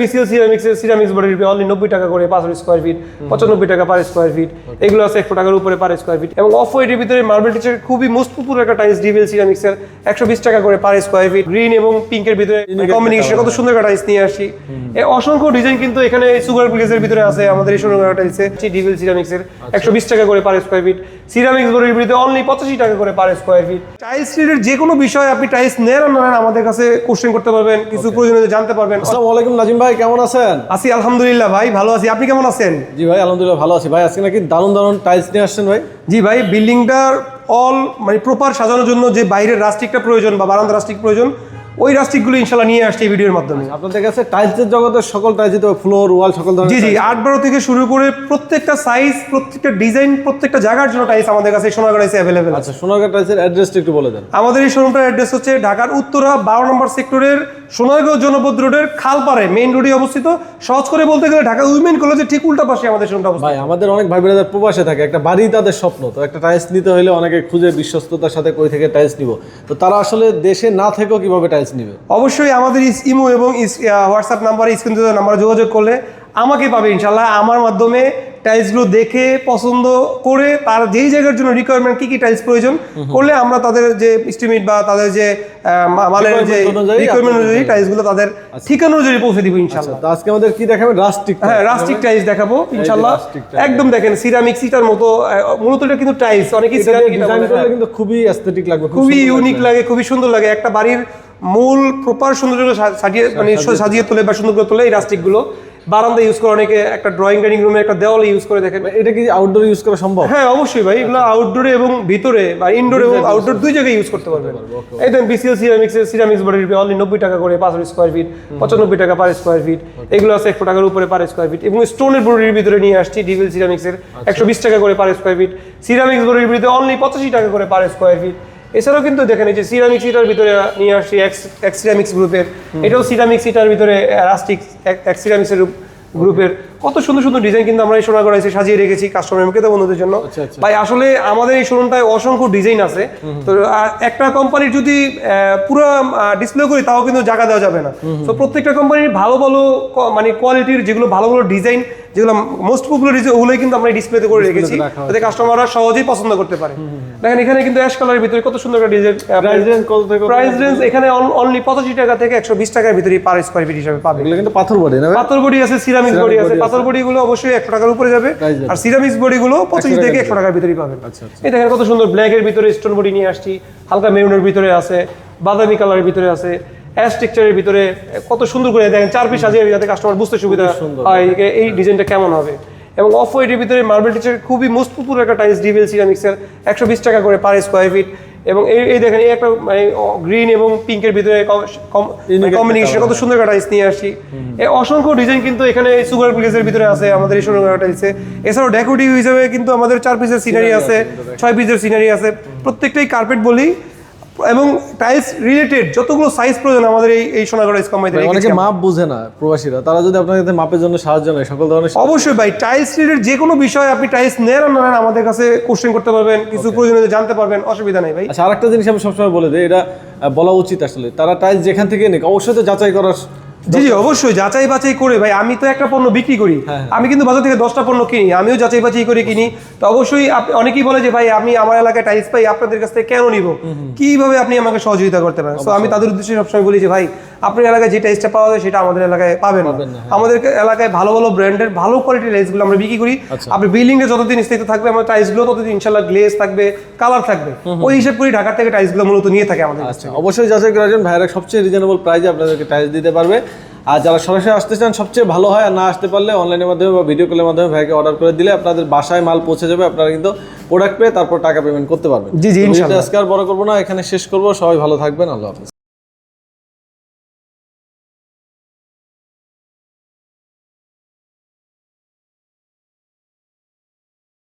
BCL ceramics ceramics বডির only নব্বই টাকা করে পাঁচ স্কোয়ার ফিট পঁচানব্বই টাকা পার স্কোয়ার ফিট এগুলো আছে একশো টাকার উপরে পার স্কোয়ার ফিট এবং অফ হোয়াইটের ভিতরে মার্বেল টিচার খুবই একটা টাইলস ডিভিএল সিরামিক্সের একশো বিশ টাকা করে পার স্কোয়ার ফিট গ্রিন এবং পিঙ্কের ভিতরে কম্বিনেশন কত সুন্দর একটা টাইলস নিয়ে আসি এই অসংখ্য ডিজাইন কিন্তু এখানে সুগার ভিতরে আছে আমাদের এই টাইলসে ডিভিএল সিরামিক্সের একশো বিশ টাকা করে পার স্কোয়ার ফিট সিরামিক্স বডির ভিতরে অনলি পঁচাশি টাকা করে per square feet tiles related যে কোনো বিষয় আপনি টাইলস নেন না নেন আমাদের কাছে কোশ্চেন করতে পারবেন কিছু প্রয়োজনীয় জানতে পারবেন। আসসালামু আলাইকুম নাজিম ভাই কেমন আছেন? আছি আলহামদুলিল্লাহ ভাই ভালো আছি। আপনি কেমন আছেন? জি ভাই আলহামদুলিল্লাহ ভালো আছি। ভাই আজকে নাকি দারুণ দারুণ টাইলস নিয়ে আসছেন ভাই। জি ভাই বিল্ডিংটার অল মানে প্রপার সাজানোর জন্য যে বাইরের রাস্টিকটা প্রয়োজন বা বারান্দা রাস্টিক প্রয়োজন ওই রাস্টিকগুলো ইনশাল্লাহ নিয়ে আসছে এই ভিডিওর মাধ্যমে। আপনাদের কাছে টাইলসের জগতের সকল টাইলস তো ফ্লোর ওয়াল সকল ধরনের জি জি আট বারো থেকে শুরু করে প্রত্যেকটা সাইজ প্রত্যেকটা ডিজাইন প্রত্যেকটা জায়গার জন্য টাইলস আমাদের কাছে সোনাগড় এসে অ্যাভেলেবেল আছে। আচ্ছা সোনারগাঁ টাইলসের অ্যাড্রেসটা একটু বলে দেন। আমাদের এই শোরুমটার অ্যাড্রেস হচ্ছে ঢাকার উত্তরা বারো নম্বর সেক্টরের সোনারগাঁও জনপদ রোডের খালপাড়ে মেইন রোডে অবস্থিত। সহজ করে বলতে গেলে ঢাকা উইমেন কলেজের ঠিক উল্টা পাশে আমাদের শোরুমটা অবস্থিত। ভাই আমাদের অনেক ভাই বোনেদের প্রবাসে থাকে একটা বাড়ি তাদের স্বপ্ন তো একটা টাইলস নিতে হলে অনেকে খুঁজে বিশ্বস্ততার সাথে কই থেকে টাইলস নিব। তো তারা আসলে দেশে না থেকেও কীভাবে টাইলস নিবে। অবশ্যই আমাদের ইমো এবং হোয়াটসঅ্যাপ নাম্বারে স্ক্রিন নাম্বারে যোগাযোগ করলে আমাকে পাবে ইনশাল্লাহ আমার মাধ্যমে টাইলসগুলো দেখে পছন্দ করে তার যেই জায়গার জন্য রিকোয়ারমেন্ট কি কি টাইলস প্রয়োজন করলে আমরা তাদের যে এস্টিমেট বা তাদের যে মালের যে রিকোয়ারমেন্ট অনুযায়ী টাইলসগুলো তাদের ঠিকানা অনুযায়ী পৌঁছে দিব ইনশাল্লাহ তো আজকে আমাদের কি দেখাবেন? রাস্টিক হ্যাঁ রাস্টিক টাইলস দেখাবো ইনশাল্লাহ একদম দেখেন সিরামিক সিটার মতো মূলত এটা কিন্তু টাইলস অনেকেই হ্যাঁ। কিন্তু খুবই অ্যাস্থেটিক লাগবে খুবই ইউনিক লাগে খুবই সুন্দর লাগে। একটা বাড়ির মূল প্রপার সৌন্দর্য সা- সাজিয়ে মানে সাজিয়ে তোলে বা সুন্দর করে তোলে এই রাস্টিকগুলো বারান্দা ইউজ করে অনেকে একটা ড্রয়িং ডাইনিং রুমে একটা দেওয়ালে ইউজ করে দেখেন। এটা কি আউটডোর ইউজ করা সম্ভব? হ্যাঁ অবশ্যই ভাই। এগুলো আউটডোরে এবং ভিতরে বা ইনডোর এবং আউটডোর দুই জায়গায় ইউজ করতে পারবেন। এই দেন বিসিএল সিরামিক্স সিরামিক্স বডির অনলি নব্বই টাকা করে পাঁচ স্কোয়ার ফিট পঁচানব্বই টাকা পার স্কোয়ার ফিট এগুলো আছে একশো টাকার উপরে পার স্কোয়ার ফিট এবং স্টোনের বডির ভিতরে নিয়ে আসছি ডিভিল সিরামিক্সের একশো বিশ টাকা করে পার স্কোয়ার ফিট সিরামিক্স বডির ভিতরে অনলি পঁচাশি টাকা করে পার স্কোয়ার ফিট এছাড়াও কিন্তু দেখেন এই যে সিরামিক সিটার ভিতরে নিয়ে আসছি এক্স এক্স গ্রুপের এটাও সিরামিক সিটার ভিতরে রাস্টিক এক্সিরামিক্সের গ্রুপের কত সুন্দর সুন্দর ডিজাইন কিন্তু আমরা এই সোনাগড়া এসে সাজিয়ে রেখেছি কাস্টমার ক্রেতা বন্ধুদের জন্য। আচ্ছা, আচ্ছা। ভাই আসলে আমাদের এই শোরুমটায় অসংখ্য ডিজাইন আছে। তো একটা কোম্পানির যদি পুরো ডিসপ্লে করি তাও কিন্তু জায়গা দেওয়া যাবে না। তো প্রত্যেকটা কোম্পানির ভালো ভালো মানে কোয়ালিটির যেগুলো ভালো ভালো ডিজাইন যেগুলো মোস্ট পপুলার ডিজাইন ওগুলোই কিন্তু আমরা ডিসপ্লেতে করে রেখেছি। রাখা যাতে কাস্টমাররা সহজেই পছন্দ করতে পারে। দেখেন এখানে কিন্তু অ্যাশ কালারের ভিতরে কত সুন্দর একটা ডিজাইন প্রাইস রেঞ্জ কত থেকে কত? প্রাইস রেঞ্জ এখানে অনলি পঁচাশি টাকা থেকে একশো বিশ টাকার ভিতরে পার স্কোয়ার ফিট হিসাবে পাবে। কিন্তু পাথর বডি না পাথর বডি আছে সিরামিক বডি আছে। Body পাথর বডি গুলো অবশ্যই একশো টাকার উপরে যাবে। আর সিরামিক্স বডি গুলো পঁচিশ থেকে একশো টাকার ভিতরেই পাবেন। আচ্ছা, আচ্ছা। এই দেখেন কত সুন্দর ব্ল্যাক এর ভিতরে স্টোন বডি নিয়ে আসছি হালকা মেরুনের ভিতরে আছে বাদামি কালারের ভিতরে আছে অ্যাশ টেক্সচারের ভিতরে কত সুন্দর করে দেখেন চার পিস সাজিয়ে যাতে কাস্টমার বুঝতে সুবিধা হয় এই ডিজাইনটা কেমন হবে। এবং অফ হোয়াইটের ভিতরে মার্বেল টিচার খুবই পপুলার একটা টাইলস ডিভিএল সিরামিক্সের একশো বিশ টাকা করে পার স্কোয়ার ফিট এবং এই এই দেখেন এই একটা মানে গ্রিন এবং পিঙ্কের ভিতরে কম্বিনেশন কত সুন্দর একটা টাইলস নিয়ে আসি এই অসংখ্য ডিজাইন কিন্তু এখানে সুগার প্লেসের ভিতরে আছে আমাদের এই সুন্দর টাইলসে এছাড়াও ডেকোরেটিভ হিসেবে কিন্তু আমাদের চার পিসের সিনারি আছে ছয় পিসের সিনারি আছে। প্রত্যেকটাই কার্পেট বলি এবং টাইলস রিলেটেড যতগুলো সাইজ প্রয়োজন আমাদের এই এই সোনাগড় ইসকম অনেকে। মাপ বুঝে না প্রবাসীরা। তারা যদি আপনাদের মাপের জন্য সাহায্য নেয় সকল ধরনের অবশ্যই ভাই টাইলস রিলেটেড যে কোনো বিষয় আপনি টাইলস নেন না নেন আমাদের কাছে কোশ্চেন করতে পারবেন কিছু প্রয়োজনীয় জানতে পারবেন অসুবিধা নেই ভাই। আচ্ছা আরেকটা জিনিস আমি সবসময় বলে দিই এটা বলা উচিত আসলে। তারা টাইলস যেখান থেকে নেই অবশ্যই তো যাচাই করার জি জি অবশ্যই যাচাই বাছাই করে ভাই আমি তো একটা পণ্য বিক্রি করি। হ্যাঁ, আমি কিন্তু বাজার থেকে দশটা পণ্য কিনি আমিও যাচাই বাছাই করে কিনি। তো অবশ্যই অনেকেই বলে যে ভাই আমি আমার এলাকায় টাইলস পাই আপনাদের কাছ থেকে কেন নিব? কীভাবে আপনি আমাকে সহযোগিতা করতে পারেন? তো আমি তাদের উদ্দেশ্যে সবসময় বলি যে ভাই আপনার এলাকায় যে টাইলসটা পাওয়া যায় সেটা আমাদের এলাকায় পাবেন হ্যাঁ। আমাদের এলাকায় ভালো ভালো ব্র্যান্ডের ভালো কোয়ালিটির টাইলসগুলো আমরা বিক্রি করি। আচ্ছা। আপনি বিল্ডিং এ যতদিন স্থিত থাকবে আমার টাইলসগুলো ততদিন ইনশাল্লাহ গ্লেজ থাকবে কালার থাকবে। ওই হিসাব করে ঢাকা থেকে টাইলসগুলো মূলত নিয়ে থাকে আমাদের আচ্ছা অবশ্যই যাচাই করার জন্য ভাইরা সবচেয়ে রিজনেবল প্রাইসে আপনাদেরকে টাইলস দিতে পারবে। আর যারা সরাসরি আসতে চান সবচেয়ে ভালো হয় আর না আসতে পারলে অনলাইনের মাধ্যমে বা ভিডিও কলের মাধ্যমে ভাইকে অর্ডার করে দিলে আপনাদের বাসায় মাল পৌঁছে যাবে আপনারা কিন্তু প্রোডাক্ট পেয়ে তারপর টাকা পেমেন্ট করতে পারবেন। জি, জি, আজকে আর বড় করব না এখানে শেষ করব। সবাই ভালো থাকবেন আল্লাহ হাফিজ।